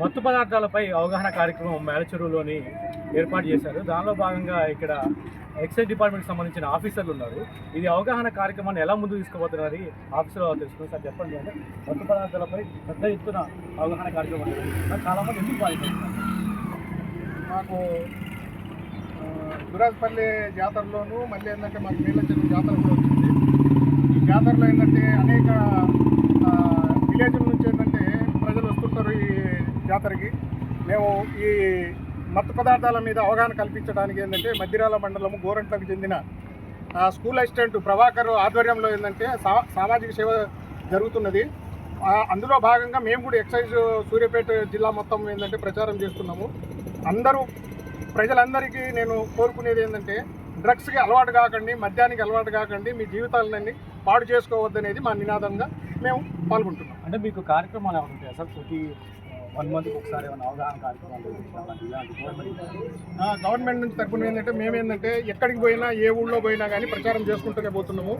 మత్తు పదార్థాలపై అవగాహన కార్యక్రమం మేలచెరువులోని ఏర్పాటు చేశారు. దానిలో భాగంగా ఇక్కడ ఎక్సైజ్ డిపార్ట్మెంట్కి సంబంధించిన ఆఫీసర్లు ఉన్నారు. ఇది అవగాహన కార్యక్రమాన్ని ఎలా ముందు తీసుకుపోతున్నది ఆఫీసర్ తెలుసుకుని సార్ చెప్పండి అంటే మత్తు పదార్థాలపై పెద్ద ఎత్తున అవగాహన కార్యక్రమం చాలామంది చాలా మంది ఎందుకు పాల్గొంటున్నారు మాకు దురాజపల్లి జాతరలోను మళ్ళీ ఏంటంటే మాకు నీళ్ళ చెరువు జాతర కూడా వచ్చింది. ఈ జాతరలో ఏంటంటే అనేక ఆ, విలేజ్ల నుంచి ఏంటంటే ప్రజలు వస్తుంటారు ఈ జాతరకి మేము ఈ మత్తు పదార్థాల మీద అవగాహన కల్పించడానికి ఏంటంటే మద్దిరాల మండలము గోరంట్లకు చెందిన స్కూల్ అసిస్టెంట్ ప్రభాకర్ ఆధ్వర్యంలో ఏంటంటే సా సామాజిక సేవ జరుగుతున్నది. అందులో భాగంగా మేము కూడా ఎక్సైజ్ సూర్యాపేట జిల్లా మొత్తం ఏంటంటే ప్రచారం చేస్తున్నాము. అందరూ ప్రజలందరికీ నేను కోరుకునేది ఏంటంటే డ్రగ్స్కి అలవాటు కాకండి మద్యానికి అలవాటు కాకండి మీ జీవితాలన్నీ పాడు చేసుకోవద్దనేది మా నినాదంగా మేము పాల్గొంటున్నాం. అంటే మీకు కార్యక్రమాలు ఏమైనా ఉంటాయా సార్? ప్రతి వన్ మంత్కి ఒకసారి ఏమైనా అవగాహన కార్యక్రమాలు గవర్నమెంట్ ఆ, గవర్నమెంట్ నుంచి తరపున ఏంటంటే మేము ఏంటంటే ఎక్కడికి పోయినా ఏ ఊళ్ళో పోయినా కానీ ప్రచారం చేసుకుంటూనే పోతున్నాము.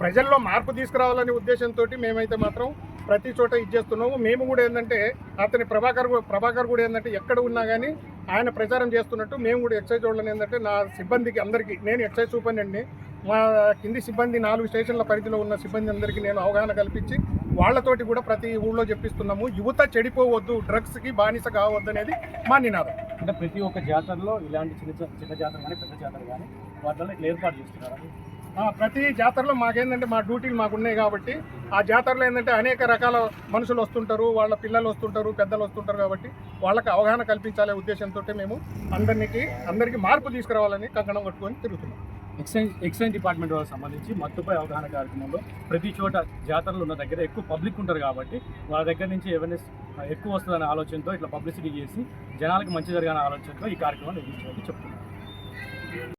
ప్రజల్లో మార్పు తీసుకురావాలనే ఉద్దేశంతో మేమైతే మాత్రం ప్రతి చోట ఇచ్చేస్తున్నాము మేము కూడా ఏంటంటే అతని ప్రభాకర్ ప్రభాకర్ కూడా ఏంటంటే ఎక్కడ ఉన్నా కానీ ఆయన ప్రచారం చేస్తున్నట్టు మేము కూడా ఎక్సైజ్ వాళ్ళని ఏంటంటే నా సిబ్బందికి అందరికీ నేను ఎక్సైజ్ సూపరింటెండెంట్ని మా కింది సిబ్బంది నాలుగు స్టేషన్ల పరిధిలో ఉన్న సిబ్బంది అందరికీ నేను అవగాహన కల్పించి వాళ్ళతోటి కూడా ప్రతి ఊళ్ళో చెప్పిస్తున్నాము యువత చెడిపోవద్దు డ్రగ్స్కి బానిస కావద్దు అనేది మా నినాదం. అంటే ప్రతి ఒక్క జాతరలో ఇలాంటి చిన్న చిన్న- జాతర కానీ పెద్ద జాతర కానీ వాటిలో ఇట్లా ఏర్పాటు చేస్తున్నారు? ప్రతి జాతరలో మాకేంటంటే మా డ్యూటీలు మాకు ఉన్నాయి కాబట్టి ఆ జాతరలో ఏంటంటే అనేక రకాల మనుషులు వస్తుంటారు వాళ్ళ పిల్లలు వస్తుంటారు పెద్దలు వస్తుంటారు కాబట్టి వాళ్ళకి అవగాహన కల్పించాలనే ఉద్దేశంతో మేము అందరికి అందరికీ మార్పు తీసుకురావాలని కంకణం కట్టుకొని తిరుగుతున్నాం. ఎక్సైజ్ ఎక్సైజ్ డిపార్ట్మెంట్ వాళ్ళకి సంబంధించి మత్తుపై అవగాహన కార్యక్రమంలో ప్రతి చోట జాతరలు ఉన్న దగ్గర ఎక్కువ పబ్లిక్ ఉంటారు కాబట్టి వాళ్ళ దగ్గర నుంచి అవేర్నెస్ ఎక్కువ వస్తుందనే ఆలోచనతో ఇట్లా పబ్లిసిటీ చేసి జనాలకు మంచి జరగాలనే ఆలోచనతో ఈ కార్యక్రమం నిర్మించాలని చెప్తున్నారు.